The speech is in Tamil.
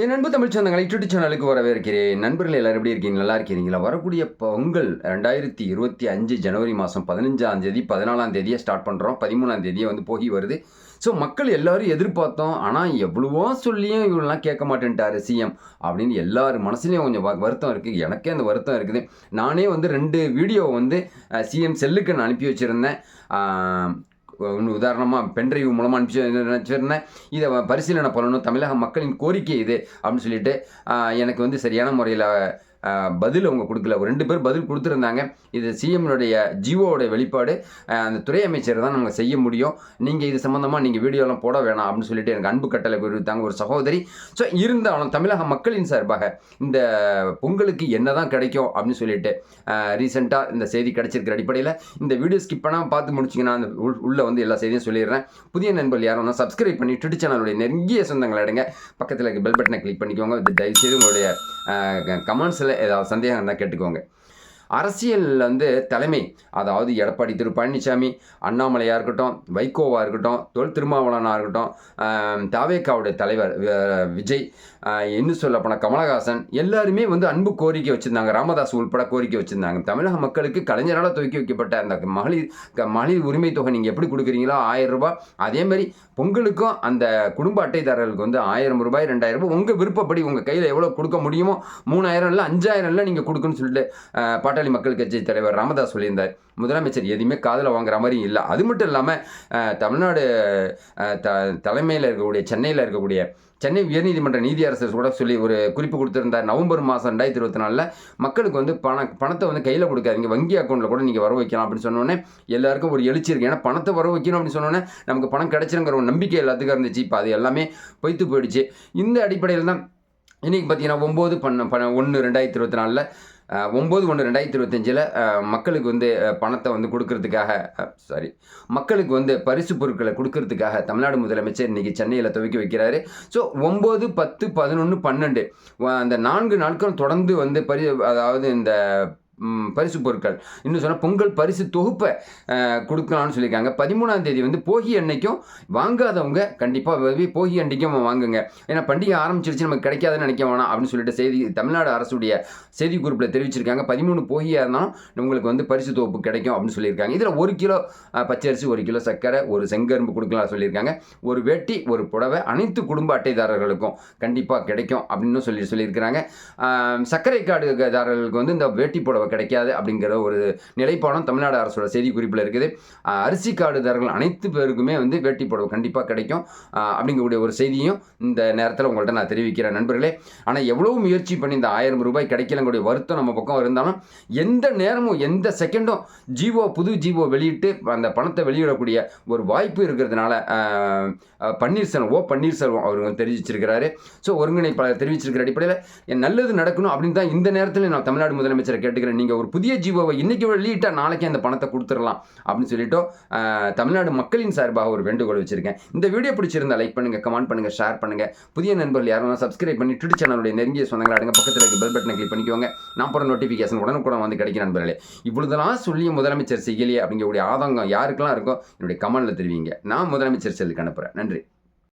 என் அன்பு தமிழ் சொந்தங்களை யூடியூப் சேனலுக்கு வரவேற்கிறேன். நண்பர்கள் எல்லாரும் எப்படி இருக்கீங்க? நல்லா இருக்கிறீங்களா? வரக்கூடிய பொங்கல் ரெண்டாயிரத்தி இருபத்தி அஞ்சு ஜனவரி மாதம் பதினஞ்சாம் தேதி பதினாலாம் தேதியை ஸ்டார்ட் பண்ணுறோம் பதிமூணாம் தேதியை வந்து போகி வருது. ஸோ மக்கள் எல்லாரும் எதிர்பார்த்தோம். ஆனால் எவ்வளவோ சொல்லியும் இவங்களாம் கேட்க மாட்டேன்ட்டாரு சிஎம் அப்படின்னு எல்லார் மனசுலேயும் கொஞ்சம் வ- வருத்தம் இருக்குது எனக்கே அந்த வருத்தம் இருக்குது. நானே வந்து ரெண்டு வீடியோ வந்து சிஎம் செல்லுக்கு நான் அனுப்பி வச்சுருந்தேன். ஒன்று உதாரணமாக பென்ட்ரைவ் மூலமாக அனுப்பிச்சு நினச்சிருந்தேன்? இதை பரிசீலனை பண்ணணும் தமிழக மக்களின் கோரிக்கை இது அப்படின்னு சொல்லிட்டு எனக்கு வந்து சரியான முறையில் பதில் அவங்க கொடுக்கல. ஒரு ரெண்டு பேர் பதில் கொடுத்துருந்தாங்க. இது சிஎம்னுடைய ஜியோவோட வெளிப்பாடு. அந்த துறை அமைச்சர் தான் நம்ம செய்ய முடியும். நீங்கள் இது சம்மந்தமாக நீங்கள் வீடியோலாம் போட வேணாம் அப்படின்னு சொல்லிட்டு எனக்கு அன்பு கட்டளை கொடுத்தாங்க ஒரு சகோதரி. ஸோ இருந்தாலும் தமிழக மக்களின் சார்பாக இந்த பொங்கலுக்கு என்ன தான் கிடைக்கும் அப்படின்னு சொல்லிட்டு ரீசெண்டாக இந்த செய்தி கிடைச்சிருக்கிற அடிப்படையில் இந்த வீடியோ ஸ்கிப் பண்ணால் பார்த்து முடிச்சிங்கன்னா அந்த உள்- உள்ள வந்து எல்லா செய்தியும் சொல்லிடுறேன். புதிய நண்பர்கள் யாரும் சப்ஸ்கிரைப் பண்ணி ட்விட்டர் சேனலுடைய நெருங்கிய சொந்தங்களை அடைங்க. பக்கத்தில் இருக்க பெல் பட்டனை கிளிக் பண்ணிக்கோங்க. தயவுசெய்து உங்களுடைய கமெண்ட்ஸில் ஏதாவது சந்தேகம் இருந்தால் கேட்டுக்கோங்க. அரசியலில் வந்து தலைமை அதாவது எடப்பாடி திரு பழனிசாமி அண்ணாமலையாக இருக்கட்டும் வைகோவாக இருக்கட்டும் தொல் திருமாவளனாக இருக்கட்டும் தாவேக்காவுடைய தலைவர் விஜய் என்ன இன்னும் கமலஹாசன் எல்லாருமே வந்து அன்பு கோரிக்கை வச்சுருந்தாங்க. ராமதாஸ் உள்பட கோரிக்கை வச்சுருந்தாங்க. தமிழக மக்களுக்கு கலைஞரால் துவக்கி வைக்கப்பட்ட அந்த மகளிர் மகளிர் உரிமை தொகை நீங்கள் எப்படி கொடுக்குறீங்களோ ஆயிரம் ரூபாய். அதேமாதிரி பொங்கலுக்கும் அந்த குடும்ப அட்டைதாரர்களுக்கு வந்து ஆயிரம் ரூபாய் ரெண்டாயிரம் ரூபாய். உங்கள் விருப்பப்படி உங்கள் கையில் எவ்வளோ கொடுக்க முடியுமோ மூணாயிரம் இல்லை அஞ்சாயிரம் இல்லை நீங்கள் கொடுக்குன்னு சொல்லிட்டு ஆஹ் பாட்டாளி மக்கள் கட்சி தலைவர் ராமதாஸ் சொல்லியிருந்தார் முதலமைச்சர் எதுவுமே காதில் வாங்குற மாதிரி இல்லை. அது மட்டும் இல்லாமல் தமிழ்நாடு த தலைமையில் இருக்கக்கூடிய சென்னையில் இருக்கக்கூடிய சென்னை உயர்நீதிமன்ற நீதியரசர் கூட சொல்லி ஒரு குறிப்பு கொடுத்துருந்தார். நவம்பர் மாதம் ரெண்டாயிரத்தி இருபத்தி நாலில் மக்களுக்கு வந்து பண பணத்தை வந்து கையில் கொடுக்காதீங்க. வங்கி அக்கௌண்ட்டில் கூட நீங்கள் வர வைக்கலாம். அப்படின்னு சொன்னோன்னே எல்லாருக்கும் ஒரு எழுச்சி இருக்கு. ஏன்னா பணத்தை வர வைக்கணும். அப்படின்னு சொன்னோன்னே நமக்கு பணம் கிடச்சிருங்கிற ஒரு நம்பிக்கை எல்லாத்துக்கும் இருந்துச்சு. இப்போ அது எல்லாமே பொய்த்து போயிடுச்சு. இந்த அடிப்படையில் தான் இன்றைக்கி பார்த்தீங்கன்னா ஒம்பது பண்ண பண ஒன்று ரெண்டாயிரத்தி இருபத்தி நாலில் ஒம்பது ஒன்று ரெண்டாயிரத்தி இருபத்தஞ்சில் மக்களுக்கு வந்து பணத்தை வந்து கொடுக்கறதுக்காக சாரி மக்களுக்கு வந்து பரிசு பொருட்களை கொடுக்கறதுக்காக தமிழ்நாடு முதலமைச்சர் இன்றைக்கி சென்னையில் துவக்கி வைக்கிறாரு. ஸோ ஒம்பது பத்து பதினொன்று பன்னெண்டு அந்த நான்கு நாட்கள் தொடர்ந்து வந்து பரி அதாவது இந்த பரிசு பொருட்கள். இன்னும் சொன்னால் பொங்கல் பரிசு தொகுப்பை கொடுக்கலாம்னு சொல்லியிருக்காங்க. பதிமூணாம் தேதி வந்து போகி அன்னைக்கும் வாங்காதவங்க கண்டிப்பாக போகி அன்றைக்கும் வாங்குங்க. ஏன்னா பண்டிகை ஆரம்பிச்சிருச்சு நமக்கு கிடைக்காதுன்னு நினைக்க வேணாம் அப்படின்னு சொல்லிட்டு செய்தி தமிழ்நாடு அரசுடைய செய்தி குறிப்பில் தெரிவிச்சிருக்காங்க. பதிமூணு போகியாக இருந்தாலும் உங்களுக்கு வந்து பரிசு தொகுப்பு கிடைக்கும் அப்படின்னு சொல்லியிருக்காங்க. இதில் ஒரு கிலோ பச்சரிசி ஒரு கிலோ சர்க்கரை ஒரு செங்கரும்பு கொடுக்கலாம் சொல்லியிருக்காங்க. ஒரு வேட்டி ஒரு புடவை அனைத்து குடும்ப அட்டைதாரர்களுக்கும் கண்டிப்பாக கிடைக்கும் அப்படின்னு சொல்லி சொல்லியிருக்கிறாங்க. சர்க்கரை கார்டுதாரர்களுக்கு வந்து இந்த வேட்டி புடவை கிடைக்காது அப்படிங்கிற ஒரு நிலைப்பாடம் தமிழ்நாடு அரசோட செய்தி குறிப்பில் இருக்குது அரிசி கார்டுதாரர்கள் அனைத்து பேருக்குமே வந்து வேட்டி புடவை கண்டிப்பாக கிடைக்கும். அப்படிங்கக்கூடிய ஒரு செய்தியும் இந்த நேரத்தில் உங்கள்கிட்ட நான் தெரிவிக்கிறேன் நண்பர்களே. ஆனால் எவ்வளோ முயற்சி பண்ணி இந்த ஆயிரம் ரூபாய் கிடைக்கலங்களுடைய வருத்தம் நம்ம பக்கம் இருந்தாலும் எந்த நேரமும் எந்த செகண்டும் ஜீவோ புது ஜீவோ வெளியிட்டு அந்த பணத்தை வெளியிடக்கூடிய ஒரு வாய்ப்பு இருக்கிறதுனால பன்னீர்செல்வம் ஓ பன்னீர்செல்வம் அவர் தெரிவிச்சிருக்கிறாரு. ஸோ ஒருங்கிணைப்பாளர் தெரிவிச்சிருக்கிற அடிப்படையில் நல்லது நடக்கணும் அப்படின்னு தான் இந்த நேரத்தில் நான் தமிழ்நாடு முதலமைச்சரை கேட்டுக்கிறேன். நீங்கள் ஒரு புதிய ஜீவோவை இன்றைக்கி வெளியிட்டால் நாளைக்கு அந்த பணத்தை கொடுத்துடலாம் அப்படின்னு சொல்லிட்டு தமிழ்நாடு மக்களின் சார்பாக ஒரு வேண்டுகோள் வச்சுருக்கேன். இந்த வீடியோ பிடிச்சிருந்தால் லைக் பண்ணுங்கள் கமெண்ட் பண்ணுங்கள் ஷேர் பண்ணுங்கள் புதிய நண்பர்கள் யாரும் சப்ஸ்கிரைப் பண்ணி ட்விட்டர் சேனலுடைய நெருங்கிய சொந்தங்களை அடுங்க பக்கத்தில் இருக்க பெல் பட்டனை கிளிக் பண்ணிக்கோங்க. நான் போகிற நோட்டிஃபிகேஷன் உடனுக்குடன் வந்து கிடைக்கும் நண்பர்களே. இவ்வளோதெல்லாம் சொல்லிய முதலமைச்சர் செய்யலையே அப்படிங்கக்கூடிய ஆதங்கம் யாருக்கெல்லாம் இருக்கோ என்னுடைய கமெண்டில் தெரிவிங்க. நான் முதலமைச்சர் செல்லுக்கு அனுப்புகிறேன் நன்றி.